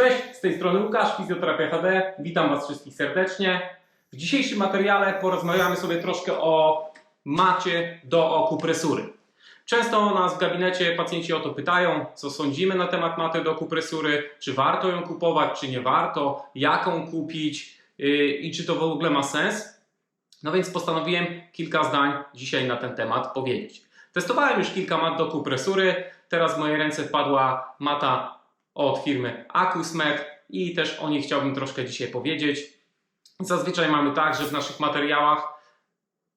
Cześć, z tej strony Łukasz, Fizjoterapia HD. Witam Was wszystkich serdecznie. W dzisiejszym materiale porozmawiamy sobie troszkę o macie do okupresury. Często nas w gabinecie pacjenci o to pytają, co sądzimy na temat maty do okupresury, czy warto ją kupować, czy nie warto, jaką kupić yy, i czy to w ogóle ma sens. No więc postanowiłem kilka zdań dzisiaj na ten temat powiedzieć. Testowałem już kilka mat do kupresury. Teraz w moje ręce wpadła mata od firmy Acusmed i też o niej chciałbym troszkę dzisiaj powiedzieć. Zazwyczaj mamy tak, że w naszych materiałach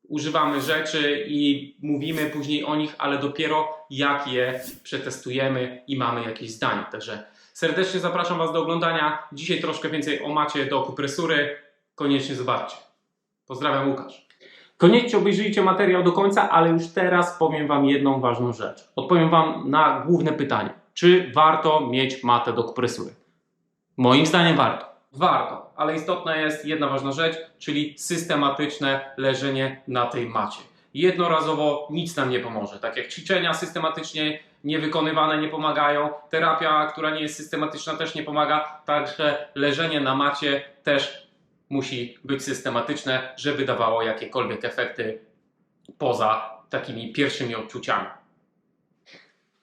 używamy rzeczy i mówimy później o nich, ale dopiero jak je przetestujemy i mamy jakieś zdanie. Także serdecznie zapraszam Was do oglądania. Dzisiaj troszkę więcej o macie do okupresury. Koniecznie zobaczcie. Pozdrawiam Łukasz. Koniecznie obejrzyjcie materiał do końca, ale już teraz powiem Wam jedną ważną rzecz. Odpowiem Wam na główne pytanie. Czy warto mieć matę do okupresury? Moim zdaniem warto. Warto, ale istotna jest jedna ważna rzecz, czyli systematyczne leżenie na tej macie. Jednorazowo nic nam nie pomoże. Tak jak ćwiczenia systematycznie niewykonywane nie pomagają, terapia, która nie jest systematyczna też nie pomaga, także leżenie na macie też musi być systematyczne, żeby dawało jakiekolwiek efekty poza takimi pierwszymi odczuciami.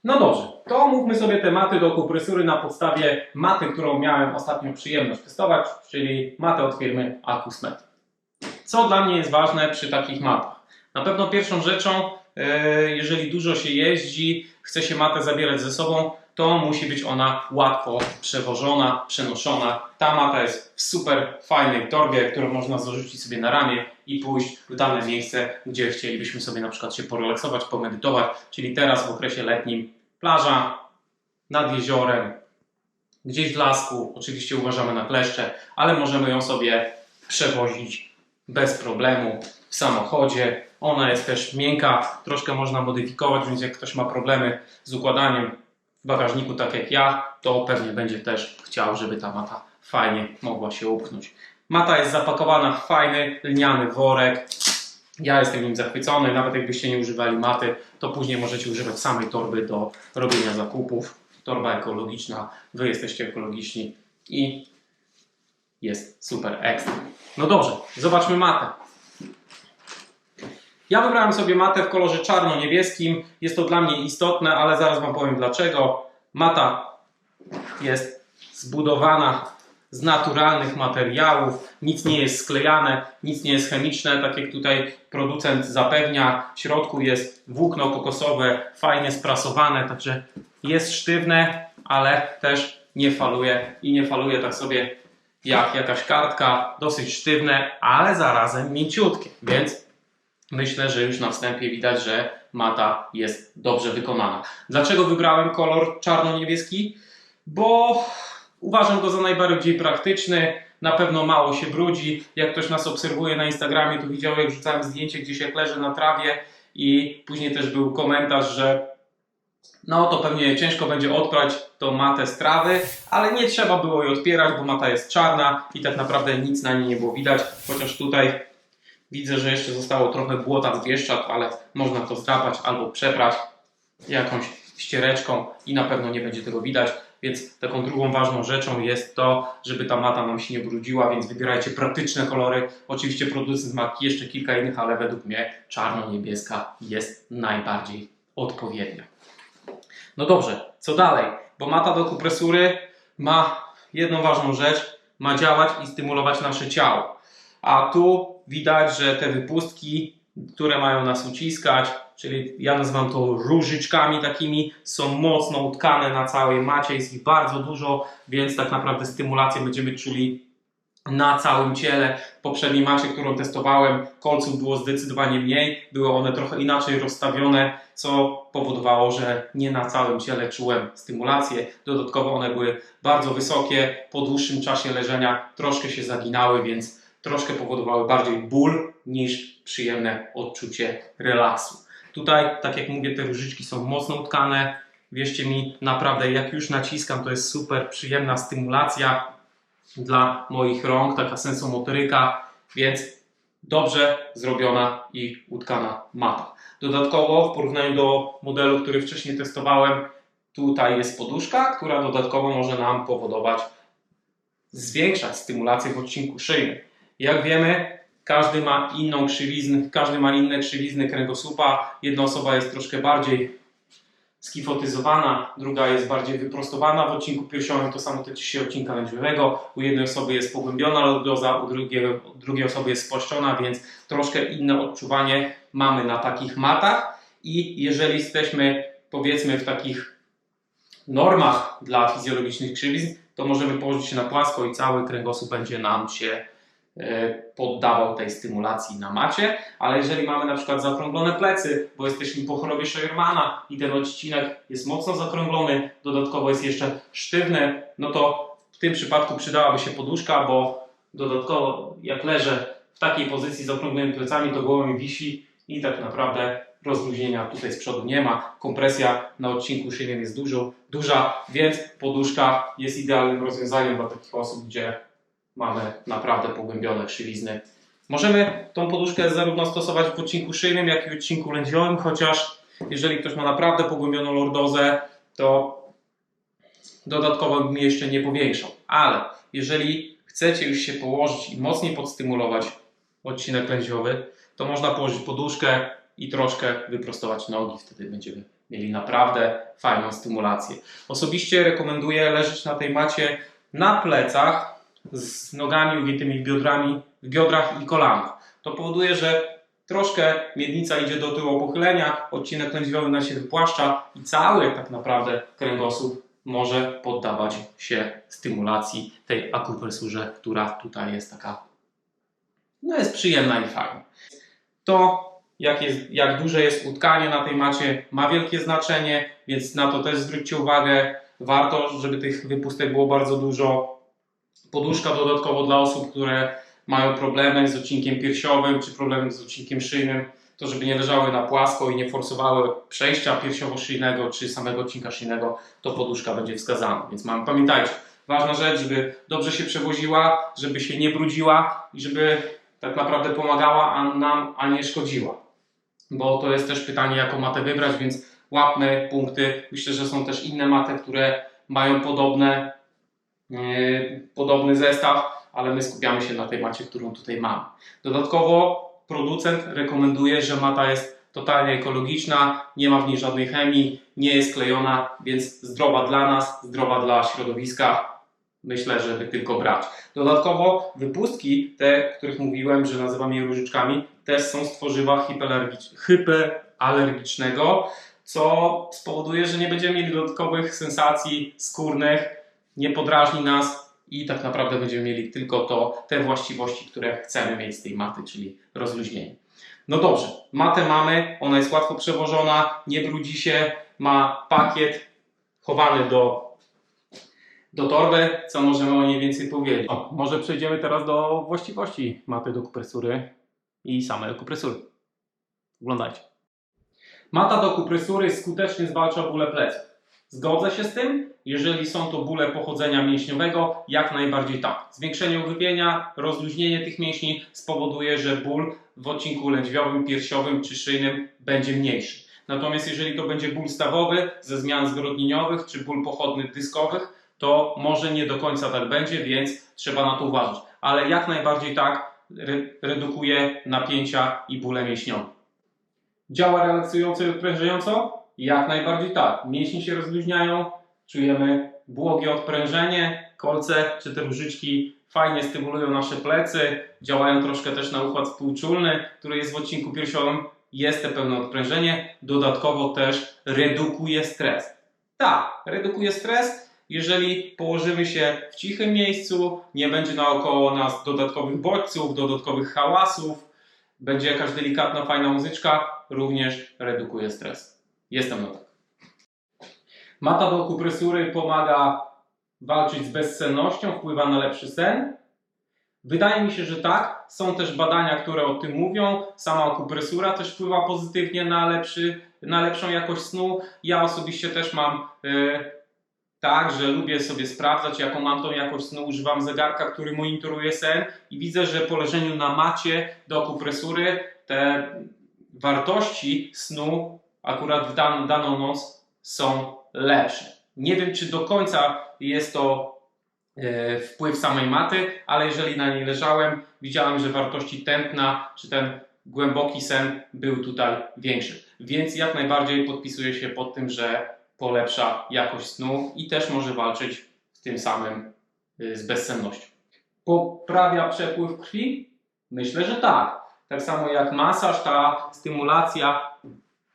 No dobrze, to omówmy sobie tematy do okupresury na podstawie maty, którą miałem ostatnio przyjemność testować, czyli matę od firmy Acusmed. Co dla mnie jest ważne przy takich matach? Na pewno pierwszą rzeczą, e, jeżeli dużo się jeździ, chce się matę zabierać ze sobą, to musi być ona łatwo przewożona, przenoszona. Ta mata jest w super fajnej torbie, którą można zarzucić sobie na ramię i pójść w dane miejsce, gdzie chcielibyśmy sobie na przykład się porelaksować, pomedytować, czyli teraz w okresie letnim plaża, nad jeziorem, gdzieś w lasku, oczywiście uważamy na kleszcze, ale możemy ją sobie przewozić bez problemu w samochodzie. Ona jest też miękka, troszkę można modyfikować, więc jak ktoś ma problemy z układaniem bagażniku, tak jak ja, to pewnie będzie też chciał, żeby ta mata fajnie mogła się upchnąć. Mata jest zapakowana w fajny, lniany worek. Ja jestem nim zachwycony. Nawet jakbyście nie używali maty, to później możecie używać samej torby do robienia zakupów. Torba ekologiczna, wy jesteście ekologiczni i jest super ekstra. No dobrze, zobaczmy matę. Ja wybrałem sobie matę w kolorze czarno-niebieskim. Jest to dla mnie istotne, ale zaraz Wam powiem dlaczego. Mata jest zbudowana z naturalnych materiałów, nic nie jest sklejane, nic nie jest chemiczne, tak jak tutaj producent zapewnia. W środku jest włókno kokosowe, fajnie sprasowane, także jest sztywne, ale też nie faluje i nie faluje tak sobie jak jakaś kartka, dosyć sztywne, ale zarazem mięciutkie, więc myślę, że już na wstępie widać, że mata jest dobrze wykonana. Dlaczego wybrałem kolor czarno-niebieski? Bo uważam go za najbardziej praktyczny. Na pewno mało się brudzi. Jak ktoś nas obserwuje na Instagramie, to widział, jak rzucałem zdjęcie gdzieś jak leży na trawie i później też był komentarz, że no to pewnie ciężko będzie odprać tą matę z trawy, ale nie trzeba było jej odpierać, bo mata jest czarna i tak naprawdę nic na niej nie było widać, chociaż tutaj widzę, że jeszcze zostało trochę błota z bieszczad, ale można to zdrapać albo przeprać jakąś ściereczką i na pewno nie będzie tego widać. Więc taką drugą ważną rzeczą jest to, żeby ta mata nam się nie brudziła, więc wybierajcie praktyczne kolory. Oczywiście producent ma jeszcze kilka innych, ale według mnie czarno-niebieska jest najbardziej odpowiednia. No dobrze, co dalej? Bo mata do kupresury ma jedną ważną rzecz, ma działać i stymulować nasze ciało. A tu widać, że te wypustki, które mają nas uciskać, czyli ja nazywam to różyczkami takimi, są mocno utkane na całej macie, jest ich bardzo dużo, więc tak naprawdę stymulację będziemy czuli na całym ciele. W poprzedniej macie, którą testowałem, kolców było zdecydowanie mniej, były one trochę inaczej rozstawione, co powodowało, że nie na całym ciele czułem stymulację. Dodatkowo one były bardzo wysokie, po dłuższym czasie leżenia troszkę się zaginały, więc troszkę powodowały bardziej ból niż przyjemne odczucie relaksu. Tutaj, tak jak mówię, te różyczki są mocno utkane. Wierzcie mi, naprawdę, jak już naciskam, to jest super przyjemna stymulacja dla moich rąk, taka sensomotoryka, więc dobrze zrobiona i utkana mata. Dodatkowo, w porównaniu do modelu, który wcześniej testowałem, tutaj jest poduszka, która dodatkowo może nam powodować zwiększać stymulację w odcinku szyjnym. Jak wiemy, każdy ma inną krzywiznę, każdy ma inne krzywizny kręgosłupa. Jedna osoba jest troszkę bardziej skifotyzowana, druga jest bardziej wyprostowana w odcinku piersiowym, to samo tyczy się odcinka lędźwiowego. U jednej osoby jest pogłębiona lordoza, u drugiej, u drugiej osoby jest spłaszczona, więc troszkę inne odczuwanie mamy na takich matach. I jeżeli jesteśmy powiedzmy w takich normach dla fizjologicznych krzywizn, to możemy położyć się na płasko i cały kręgosłup będzie nam się poddawał tej stymulacji na macie, ale jeżeli mamy na przykład zakrąglone plecy, bo jesteśmy po chorobie Scheuermana i ten odcinek jest mocno zakrąglony, dodatkowo jest jeszcze sztywny, no to w tym przypadku przydałaby się poduszka, bo dodatkowo jak leżę w takiej pozycji z zakrąglonymi plecami, to głowa mi wisi i tak naprawdę rozluźnienia tutaj z przodu nie ma. Kompresja na odcinku szyjnym jest dużo, duża, więc poduszka jest idealnym rozwiązaniem dla takich osób, gdzie mamy naprawdę pogłębione krzywizny. Możemy tą poduszkę zarówno stosować w odcinku szyjnym, jak i w odcinku lędźwiowym, chociaż jeżeli ktoś ma naprawdę pogłębioną lordozę, to dodatkowo bym jeszcze nie powiększał. Ale jeżeli chcecie już się położyć i mocniej podstymulować odcinek lędźwiowy, to można położyć poduszkę i troszkę wyprostować nogi. Wtedy będziemy mieli naprawdę fajną stymulację. Osobiście rekomenduję leżeć na tej macie na plecach z nogami ugiętymi w, biodrami, w biodrach i kolanach. To powoduje, że troszkę miednica idzie do tyłu pochylenia, odcinek lędźwiowy na się wypłaszcza i cały tak naprawdę kręgosłup może poddawać się stymulacji tej akupresurze, która tutaj jest taka no jest przyjemna i fajna. To jak, jest, jak duże jest utkanie na tej macie ma wielkie znaczenie, więc na to też zwróćcie uwagę. Warto, żeby tych wypustek było bardzo dużo. Poduszka dodatkowo dla osób, które mają problemy z odcinkiem piersiowym czy problemy z odcinkiem szyjnym, to żeby nie leżały na płasko i nie forsowały przejścia piersiowo-szyjnego czy samego odcinka szyjnego, to poduszka będzie wskazana. Więc mam, pamiętajcie, ważna rzecz, żeby dobrze się przewoziła, żeby się nie brudziła i żeby tak naprawdę pomagała a nam, a nie szkodziła. Bo to jest też pytanie, jaką matę wybrać, więc łapmy punkty. Myślę, że są też inne maty, które mają podobne, podobny zestaw, ale my skupiamy się na tej macie, którą tutaj mamy. Dodatkowo producent rekomenduje, że mata jest totalnie ekologiczna, nie ma w niej żadnej chemii, nie jest klejona, więc zdrowa dla nas, zdrowa dla środowiska. Myślę, żeby tylko brać. Dodatkowo wypustki, te, których mówiłem, że nazywam je różyczkami, też są z tworzywa hypoalergicznego, co spowoduje, że nie będziemy mieli dodatkowych sensacji skórnych, nie podrażni nas i tak naprawdę będziemy mieli tylko to, te właściwości, które chcemy mieć z tej maty, czyli rozluźnienie. No dobrze, matę mamy, ona jest łatwo przewożona, nie brudzi się, ma pakiet chowany do, do torby, co możemy o niej więcej powiedzieć. O, może przejdziemy teraz do właściwości maty do kupresury i samej kupresury. Oglądajcie. Mata do kupresury skutecznie zwalcza bóle pleców. Zgodzę się z tym, jeżeli są to bóle pochodzenia mięśniowego, jak najbardziej tak. Zwiększenie uwypienia, rozluźnienie tych mięśni spowoduje, że ból w odcinku lędźwiowym, piersiowym czy szyjnym będzie mniejszy. Natomiast jeżeli to będzie ból stawowy ze zmian zwyrodnieniowych czy ból pochodny dyskowych, to może nie do końca tak będzie, więc trzeba na to uważać. Ale jak najbardziej tak re- redukuje napięcia i bóle mięśniowe. Działa relaksująco i odprężająco? Jak najbardziej tak. Mięśnie się rozluźniają, czujemy błogie odprężenie, kolce czy te różyczki fajnie stymulują nasze plecy, działają troszkę też na układ współczulny, który jest w odcinku piersiowym, jest te pełne odprężenie, dodatkowo też redukuje stres. Tak, redukuje stres, jeżeli położymy się w cichym miejscu, nie będzie naokoło nas dodatkowych bodźców, dodatkowych hałasów, będzie jakaś delikatna, fajna muzyczka, również redukuje stres. Jestem na tak. Mata do akupresury pomaga walczyć z bezsennością, wpływa na lepszy sen. Wydaje mi się, że tak. Są też badania, które o tym mówią. Sama akupresura też wpływa pozytywnie na, lepszy, na lepszą jakość snu. Ja osobiście też mam e, tak, że lubię sobie sprawdzać, jaką mam tą jakość snu. Używam zegarka, który monitoruje sen i widzę, że po leżeniu na macie do akupresury te wartości snu akurat w dan daną noc są lepsze. Nie wiem, czy do końca jest to e, wpływ samej maty, ale jeżeli na niej leżałem, widziałem, że wartości tętna czy ten głęboki sen był tutaj większy. Więc jak najbardziej podpisuję się pod tym, że polepsza jakość snu i też może walczyć w tym samym y, z bezsennością. Poprawia przepływ krwi? Myślę, że tak. Tak samo jak masaż, ta stymulacja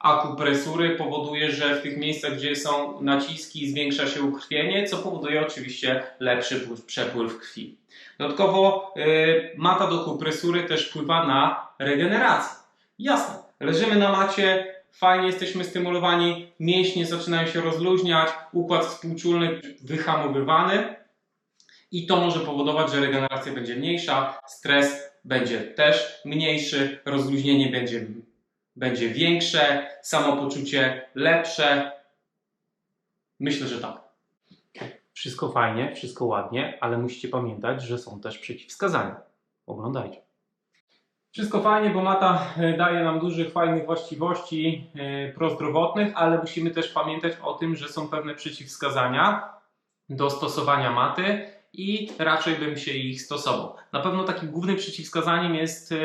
akupresury powoduje, że w tych miejscach, gdzie są naciski, zwiększa się ukrwienie, co powoduje oczywiście lepszy przepływ krwi. Dodatkowo y, mata do akupresury też wpływa na regenerację. Jasne, leżymy na macie, fajnie jesteśmy stymulowani, mięśnie zaczynają się rozluźniać, układ współczulny wyhamowywany i to może powodować, że regeneracja będzie mniejsza, stres będzie też mniejszy, rozluźnienie będzie, będzie większe, samopoczucie lepsze. Myślę, że tak. Wszystko fajnie, wszystko ładnie, ale musicie pamiętać, że są też przeciwwskazania. Oglądajcie. Wszystko fajnie, bo mata e, daje nam dużych, fajnych właściwości e, prozdrowotnych, ale musimy też pamiętać o tym, że są pewne przeciwwskazania do stosowania maty i raczej bym się ich stosował. Na pewno takim głównym przeciwwskazaniem jest e,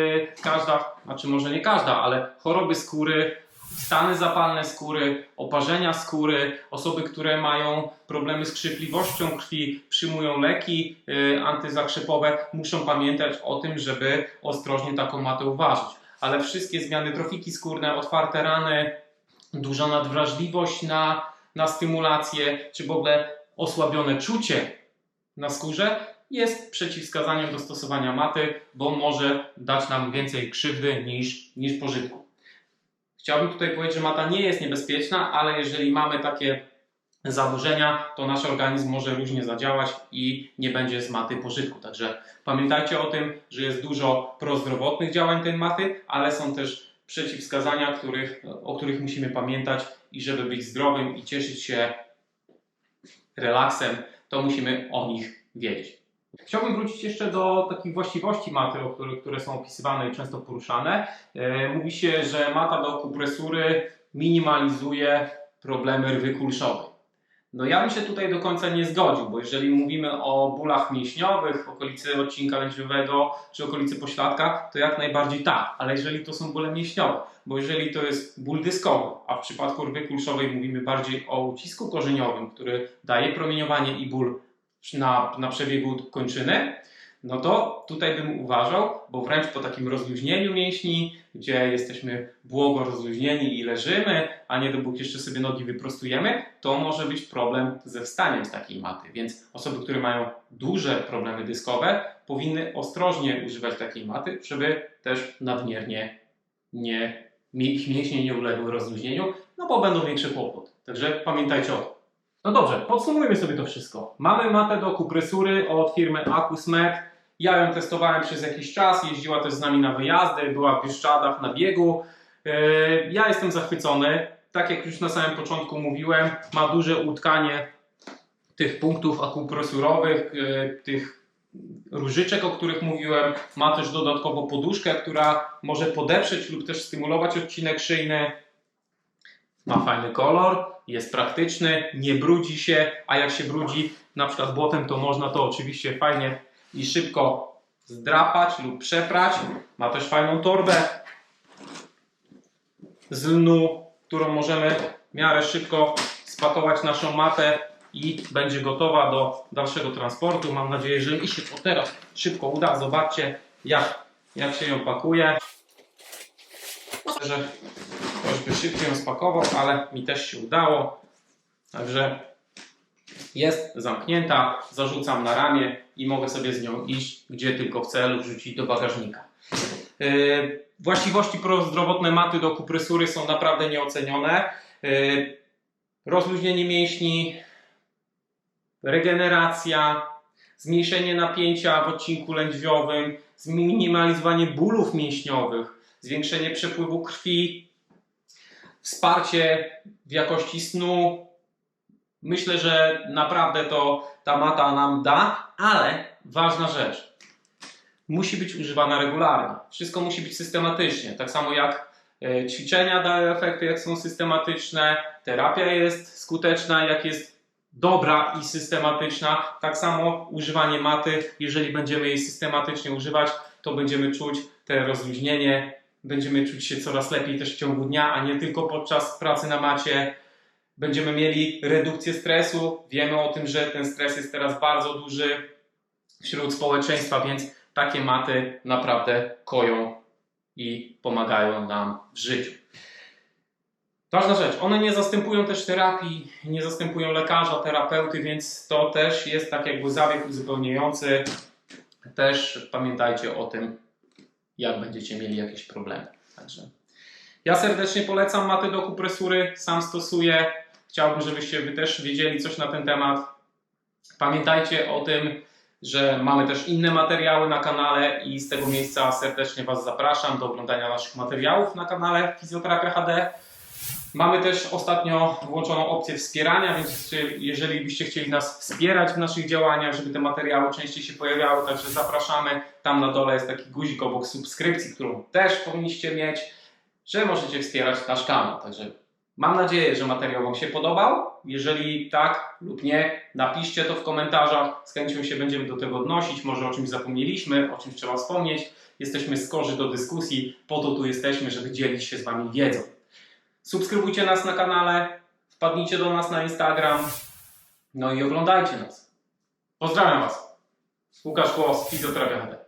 każda, znaczy może nie każda, ale choroby skóry, stany zapalne skóry, oparzenia skóry, osoby, które mają problemy z krzykliwością krwi, przyjmują leki y, antyzakrzepowe, muszą pamiętać o tym, żeby ostrożnie taką matę uważać. Ale wszystkie zmiany trofiki skórne, otwarte rany, duża nadwrażliwość na, na stymulację, czy w ogóle osłabione czucie na skórze jest przeciwwskazaniem do stosowania maty, bo może dać nam więcej krzywdy niż, niż pożytku. Chciałbym tutaj powiedzieć, że mata nie jest niebezpieczna, ale jeżeli mamy takie zaburzenia, to nasz organizm może różnie zadziałać i nie będzie z maty pożytku. Także pamiętajcie o tym, że jest dużo prozdrowotnych działań tej maty, ale są też przeciwwskazania, których, o których musimy pamiętać i żeby być zdrowym i cieszyć się relaksem, to musimy o nich wiedzieć. Chciałbym wrócić jeszcze do takich właściwości maty, które są opisywane i często poruszane. E, mówi się, że mata do akupresury minimalizuje problemy rwy kulszowej. No ja bym się tutaj do końca nie zgodził, bo jeżeli mówimy o bólach mięśniowych okolicy odcinka lędźwiowego czy okolicy pośladka, to jak najbardziej tak, ale jeżeli to są bóle mięśniowe, bo jeżeli to jest ból dyskowy, a w przypadku rwy kulszowej mówimy bardziej o ucisku korzeniowym, który daje promieniowanie i ból na, na przebiegu kończyny, no to tutaj bym uważał, bo wręcz po takim rozluźnieniu mięśni, gdzie jesteśmy błogo rozluźnieni i leżymy, a nie dopóki jeszcze sobie nogi wyprostujemy, to może być problem ze wstaniem z takiej maty. Więc osoby, które mają duże problemy dyskowe, powinny ostrożnie używać takiej maty, żeby też nadmiernie nie, mięśnie nie uległy rozluźnieniu, no bo będą większe kłopoty. Także pamiętajcie o tym. No dobrze, podsumujmy sobie to wszystko. Mamy matę do kupresury od firmy Acusmed. Ja ją testowałem przez jakiś czas, jeździła też z nami na wyjazdy, była w Bieszczadach na biegu. Yy, ja jestem zachwycony. Tak jak już na samym początku mówiłem, ma duże utkanie tych punktów akupresurowych, yy, tych różyczek, o których mówiłem. Ma też dodatkowo poduszkę, która może podeprzeć lub też stymulować odcinek szyjny. Ma fajny kolor, jest praktyczny, nie brudzi się, a jak się brudzi na przykład błotem, to można to oczywiście fajnie i szybko zdrapać lub przeprać. Ma też fajną torbę z lnu, którą możemy w miarę szybko spakować naszą matę i będzie gotowa do dalszego transportu. Mam nadzieję, że mi się to teraz szybko uda. Zobaczcie jak, jak się ją pakuje. Że ktoś by szybciej ją spakował, ale mi też się udało. Także jest zamknięta, zarzucam na ramię i mogę sobie z nią iść, gdzie tylko chcę lub rzucić do bagażnika. Yy, właściwości prozdrowotne maty do kupresury są naprawdę nieocenione. Yy, rozluźnienie mięśni, regeneracja, zmniejszenie napięcia w odcinku lędźwiowym, zminimalizowanie bólów mięśniowych, zwiększenie przepływu krwi, wsparcie w jakości snu. Myślę, że naprawdę to ta mata nam da, ale ważna rzecz. Musi być używana regularnie. Wszystko musi być systematycznie. Tak samo jak e, ćwiczenia dają efekty, jak są systematyczne, terapia jest skuteczna, jak jest dobra i systematyczna. Tak samo używanie maty, jeżeli będziemy jej systematycznie używać, to będziemy czuć te rozluźnienie, będziemy czuć się coraz lepiej też w ciągu dnia, a nie tylko podczas pracy na macie. Będziemy mieli redukcję stresu. Wiemy o tym, że ten stres jest teraz bardzo duży wśród społeczeństwa, więc takie maty naprawdę koją i pomagają nam w życiu. Ważna rzecz, one nie zastępują też terapii, nie zastępują lekarza, terapeuty, więc to też jest tak jakby zabieg uzupełniający. Też pamiętajcie o tym, jak będziecie mieli jakieś problemy. Także ja serdecznie polecam matę do kupresury, sam stosuję. Chciałbym, żebyście wy też wiedzieli coś na ten temat. Pamiętajcie o tym, że mamy też inne materiały na kanale i z tego miejsca serdecznie Was zapraszam do oglądania naszych materiałów na kanale Fizjoterapia HD. Mamy też ostatnio włączoną opcję wspierania, więc jeżeli byście chcieli nas wspierać w naszych działaniach, żeby te materiały częściej się pojawiały, także zapraszamy. Tam na dole jest taki guzik obok subskrypcji, którą też powinniście mieć, że możecie wspierać nasz kanał. Także mam nadzieję, że materiał Wam się podobał. Jeżeli tak lub nie, napiszcie to w komentarzach. Z chęcią się będziemy do tego odnosić. Może o czymś zapomnieliśmy, o czymś trzeba wspomnieć. Jesteśmy skorzy do dyskusji. Po to tu jesteśmy, żeby dzielić się z Wami wiedzą. Subskrybujcie nas na kanale, wpadnijcie do nas na Instagram, no i oglądajcie nas. Pozdrawiam Was. Łukasz Kłos, Fizjoterapia HD.